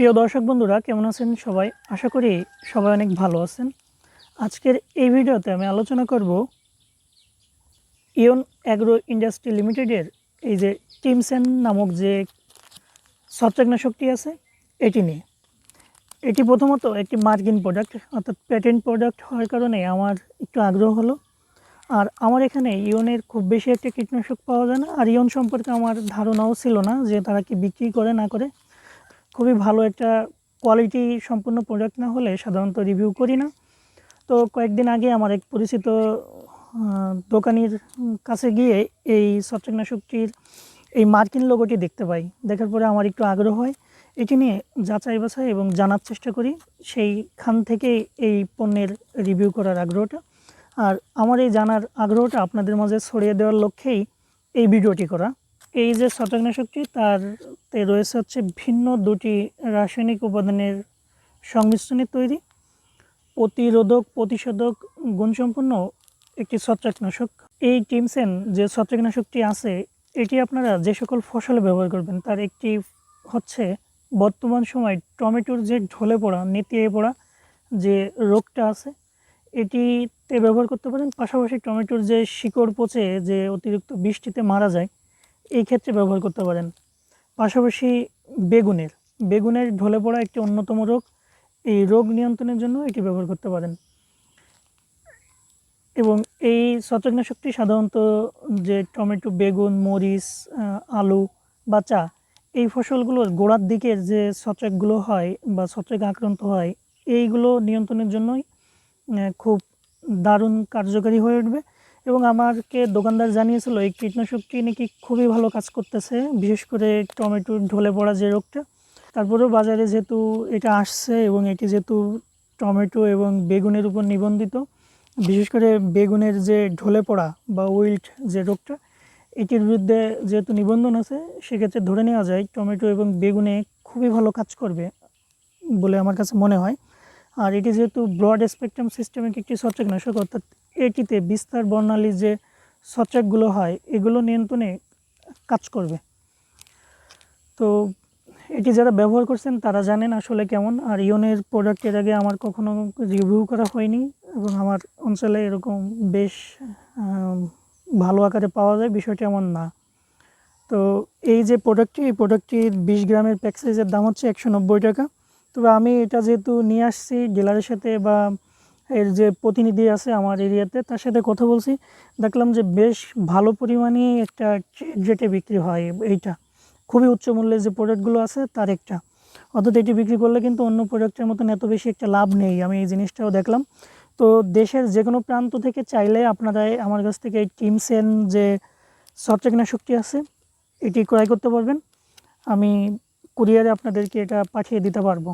প্রিয় দর্শক বন্ধুরা, কেমন আছেন সবাই? আশা করি সবাই অনেক ভালো আছেন। আজকের এই ভিডিওতে আমি আলোচনা করব ইয়ন অ্যাগ্রো ইন্ডাস্ট্রি লিমিটেডের এই যে টিমসেন নামক যে ছত্রাকনাশকটি আছে, এটি নিয়ে। এটি প্রথমত একটি মার্কিন প্রোডাক্ট, অর্থাৎ প্যাটেন্ট প্রোডাক্ট হওয়ার কারণে আমার একটু আগ্রহ হলো। আর আমার এখানে ইয়নের খুব বেশি একটা কীটনাশক পাওয়া যায় না, আর ইয়ন সম্পর্কে আমার ধারণাও ছিল না যে তারা কি বিক্রি করে না করে। খুবই ভালো একটা কোয়ালিটি সম্পূর্ণ প্রোডাক্ট না হলে সাধারণত রিভিউ করি না। তো কয়েকদিন আগে আমার এক পরিচিত দোকানির কাছে গিয়ে এই ছত্রাকনাশকটির এই মার্কিন লোগোটি দেখতে পাই। দেখার পরে আমার একটু আগ্রহ হয়। এটি নিয়ে যাচাই বাছাই এবং জানার চেষ্টা করি। সেইখান থেকে এই পণ্যের রিভিউ করার আগ্রহটা। আর আমার এই জানার আগ্রহটা আপনাদের মাঝে ছড়িয়ে দেওয়ার লক্ষ্যেই এই ভিডিওটি করা। এই যে ছত্রাকনাশকটি তার রয়েছে হচ্ছে ভিন্ন দুটি রাসায়নিক উপাদানের সংমিশ্রণে তৈরি। প্রতিরোধক, প্রতিষেধক, গুণসম্পন্ন একটি ছত্রাকনাশক। এই টিমসেন যে ছত্রাকনাশকটি আছে, এটি আপনারা যে সকল ফসলে ব্যবহার করবেন, তার একটি হচ্ছে বর্তমান সময় টমেটোর যে ঢলে পড়া, নেতিয়ে পড়া যে রোগটা আছে, এটিতে ব্যবহার করতে পারেন। পাশাপাশি টমেটোর যে শিকড় পচে যে অতিরিক্ত বৃষ্টিতে মারা যায় এই ক্ষেত্রে ব্যবহার করতে পারেন। পাশাপাশি বেগুনের বেগুনের ঢলে পড়া একটি অন্যতম রোগ, এই রোগ নিয়ন্ত্রণের জন্য এটি ব্যবহার করতে পারেন। এবং এই ছত্রাকনাশকটি সাধারণত যে টমেটো, বেগুন, মরিচ আলু বা চা, এই ফসলগুলোর গোড়ার দিকের যে ছত্রাকগুলো হয় বা ছত্রাক আক্রান্ত হয়, এইগুলো নিয়ন্ত্রণের জন্যই খুব দারুণ কার্যকারী হয়ে উঠবে। এবং আমাকে দোকানদার জানিয়েছিল, এই কীটনাশকটি নাকি খুবই ভালো কাজ করতেছে, বিশেষ করে টমেটোর ঢলে পড়া যে রোগটা। তারপরেও বাজারে যেহেতু এটা আসছে এবং এটি যেহেতু টমেটো এবং বেগুনের উপর নিবন্ধিত, বিশেষ করে বেগুনের যে ঢলে পড়া বা উইল্ট যে রোগটা, এটির বিরুদ্ধে যেহেতু নিবন্ধন আছে, সেক্ষেত্রে ধরে নেওয়া যায় টমেটো এবং বেগুনে খুবই ভালো কাজ করবে বলে আমার কাছে মনে হয়। আর এটি যেহেতু ব্রড স্পেকট্রাম সিস্টেমিক একটি ছত্রাকনাশক, অর্থাৎ এটিতে বিস্তার বর্ণালী যে সচেকগুলো হয়, এগুলো নিয়ন্ত্রণে কাজ করবে। তো এটি যারা ব্যবহার করছেন, তারা জানেন আসলে কেমন। আর ইয়নের প্রোডাক্টের আগে আমার কখনো রিভিউ করা হয়নি এবং আমার অঞ্চলে এরকম বেশ ভালো আকারে পাওয়া যায়, বিষয়টি এমন না। তো এই যে প্রোডাক্টটি, এই প্রোডাক্টটির বিশ গ্রামের প্যাক সাইজের দাম হচ্ছে একশো নব্বই টাকা। তবে আমি এটা যেহেতু নিয়ে আসছি, ডিলারের সাথে বা এর যে প্রতিনিধি আছে আমার এরিয়াতে, তার সাথে কথা বলছি। দেখলাম যে বেশ ভালো পরিমাণে একটা রেটে বিক্রি হয় এইটা। খুবই উচ্চ মূল্যের যে প্রোডাক্টগুলো আছে, তার একটা। অর্থাৎ এটি বিক্রি করলে কিন্তু অন্য প্রোডাক্টের মতন এত বেশি একটা লাভ নেই, আমি এই জিনিসটাও দেখলাম। তো দেশের যে কোনো প্রান্ত থেকে চাইলে আপনারা আমার কাছ থেকে এই টিমসেন যে ছত্রাকনাশকটি আছে, এটি ক্রয় করতে পারবেন। আমি কুরিয়ারে আপনাদেরকে এটা পাঠিয়ে দিতে পারব।